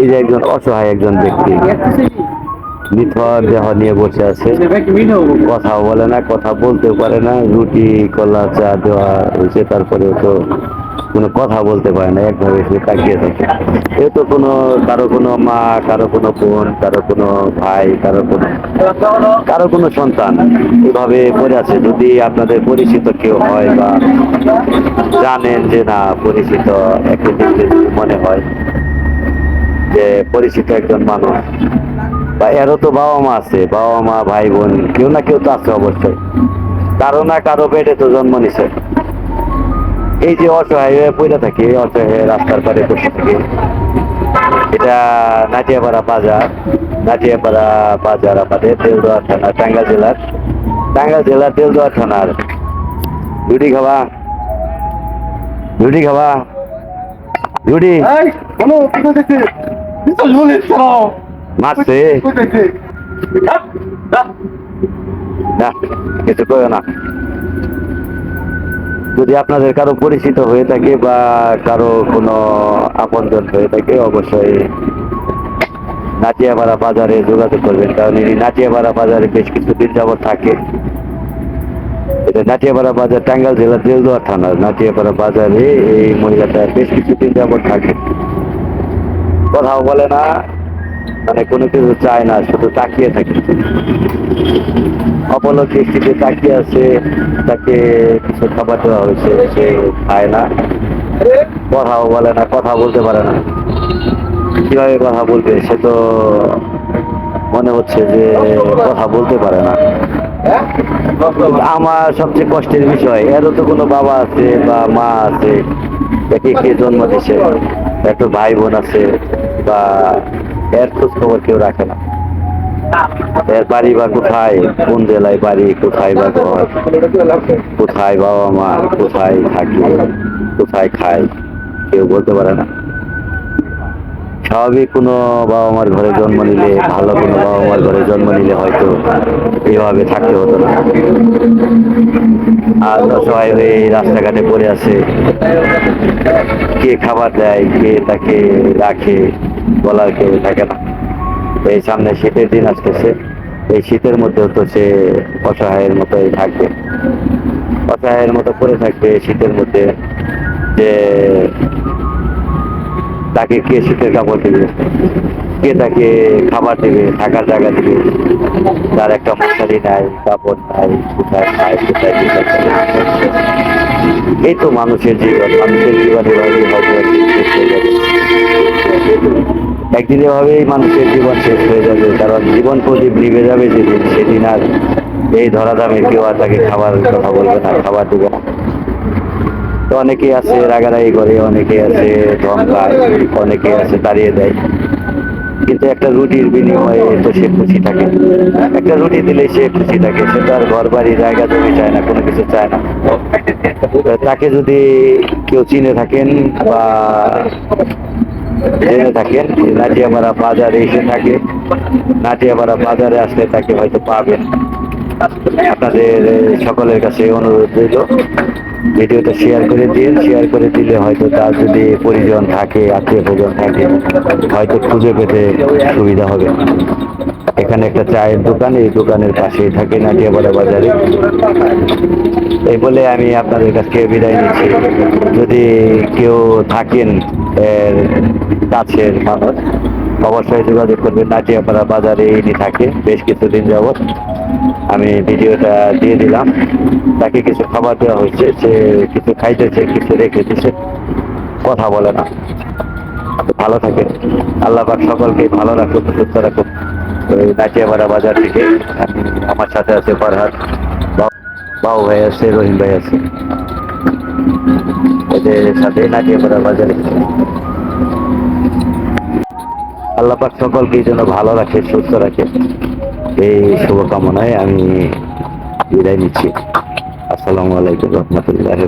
এই যে একজন অসহায় একজন ব্যক্তি। নিথর দেহ নিয়ে বসে আছে। কথাও বলে না, কথা বলতেও পারে না। রুটি, কলা, চা দেওয়া হয়েছে, তারপরেও তো কোনো কথা বলতে পারে না, একভাবে সে তাকিয়ে থাকে। এ তো কোনো, কারও কোনো মা, কারও কোনো বোন, কারও কোনো ভাই, কারও কোনো কারও কোনো সন্তান। এভাবে পড়ে আছে। যদি আপনাদের পরিচিত কেউ হয় বা জানেন যে না, পরিচিত, একটু মনে হয়। যে পরিচিত একজন মানুষ। বা এরও তো বাবা মা আছে বাবা মা ভাই বোন কেউ না কেউ তো আছে অবশ্যই। কারও না কারও পেটে তো জন্ম নিছে। এই যে অসহায় হয়ে পড়ে থাকে অসহায় রাস্তার পারে বসে থাকে। এটা নাটিয়াপাড়া বাজার নাটিয়াপাড়া বাজার আমাদের দেলদুয়ার থানা, টাঙ্গা জেলার। টাঙ্গা জেলার দেলদুয়ার থানার। রুটি খাবা। রুটি খাবা। রুটি যদি আপনাদের কারও পরিচিত হয়ে থাকে বা কারও কোনো আপনজন হয়ে থাকে, অবশ্যই নাটিয়াপাড়া বাজারে যোগাযোগ করবেন, কারণ ইনি নাটিয়াপাড়া বাজারে বেশ কিছুদিন যাবত থাকে। এটা নাটিয়াপাড়া বাজার, টাঙ্গাইল জেলার দেলদুয়ার থানার নাটিয়াপাড়া বাজারে এই মহিলাটা বেশ কিছুদিন যাবত থাকে। কথাও বলে না মানে কোনো কিছু চায় না, শুধু তাকিয়ে থাকে। অপলক দৃষ্টিতে তাকিয়ে আছে, তাকে কিছু খাবার দেওয়া হয়েছে, সে খায় না। কথাও বলে না, কথা বলতে পারে না। কীভাবে কথা বলবে, সে তো মনে হচ্ছে যে কথা বলতে পারে না। আমার সবচেয়ে কষ্টের বিষয়, এরও তো কোনো বাবা আছে বা মা আছে, একে কে জন্ম দিছে, একটু ভাই বোন আছে বা এর খোঁজ খবর কেউ রাখে না। এর বাড়ি বা কোথায়? কোন জেলায় বাড়ি? কোথায় বা ঘর? কোথায় বাবা মা? কোথায় থাকে? কোথায় খায়? কেউ বলতে পারে না। স্বাভাবিক কোনো বাবা মার ঘরে জন্ম নিলে, ভালো কোনো বাবা মার ঘরে জন্ম নিলে হয়তো এভাবে থাকতে হতো না। আর অসহায় হয়ে রাস্তাঘাটে পড়ে আছে। কে খাবার দেয়, কে তাকে রাখে বলার কেউ থাকে না। এই সামনে শীতের দিন আসতেছে। এই শীতের মধ্যেও তো সে অসহায়ের মতোই থাকবে। অসহায়ের মতো পড়ে থাকবে শীতের মধ্যে। যে তাকে কে শীতের কাপড় দেবে? কে তাকে খাবার দেবে? থাকার জায়গা দেবে? তার একটা মশারি নাই, কাপড় নাই কোথায় খায় কোথায়। এই তো মানুষের জীবন মানুষের জীবন হবে একদিন এভাবেই মানুষের জীবন শেষ হয়ে যাবে, কারণ জীবন প্রদীপ নিভে যাবে যেদিন, সেদিন আর এই ধরাধামে কেউ আর তাকে খাবার কথা বলবে না, খাবার দেবে তো অনেকেই আছে রাগারাগি করে অনেকে আছে ধমকায় অনেকে আছে তাড়িয়ে দেয়। কিন্তু একটা রুটির বিনিময়ে তো সে খুশি থাকে। একটা রুটি দিলে সে খুশি থাকে, সে তার ঘর বাড়ি জায়গা জমি চায় না, কোনো কিছু চায় না। তাকে যদি কেউ চিনে থাকেন বা জেনে থাকেন নাটিয়াপাড়া বাজারে এসে থাকে। নাটিয়াপাড়া বাজারে আসলে তাকে হয়তো পাবেন। আপনাদের সকলের কাছে অনুরোধ রইল। ভিডিওটা শেয়ার করে দিন শেয়ার করে দিলে হয়তো তার যদি পরিজন থাকে, আত্মীয় স্বজন থাকে, হয়তো খুঁজে পেতে সুবিধা হবে। এখানে একটা চায়ের দোকান, এই দোকানের পাশেই থাকে নাটিয়াপাড়া বাজারে। এই বলে আমি আপনাদের কাছ বিদায় নিচ্ছি। যদি কেউ থাকেন এর কাছের মানুষ অবশ্যই যোগাযোগ করবেন নাটিয়াপাড়া বাজারে ইনি থাকে, বেশ কিছুদিন যাবৎ আমি ভিডিওটা দিয়ে দিলাম। তাকে কিছু খাবার দেওয়া হয়েছে, সে কিছু খাইতেছে, কিছু রেখে দিছে, কথা বলে না। ভালো থাকে। আল্লাহ পাক সকলকে ভালো রাখুক, সুস্থ রাখুক। ওই নাটিয়াপাড়া বাজার থেকে আমি আমার সাথে আছে ফরহাদ। বাবু ভাই আছে, রহিম ভাই আছে। এদের সাথে নাটিয়াপাড়া বাজারে। আল্লাহ পাক সকলকে যেন ভালো রাখে, সুস্থ রাখে। এই শুভকামনায় আমি বিদায় নিচ্ছি। আসসালামু আলাইকুম রহমতুল্লাহ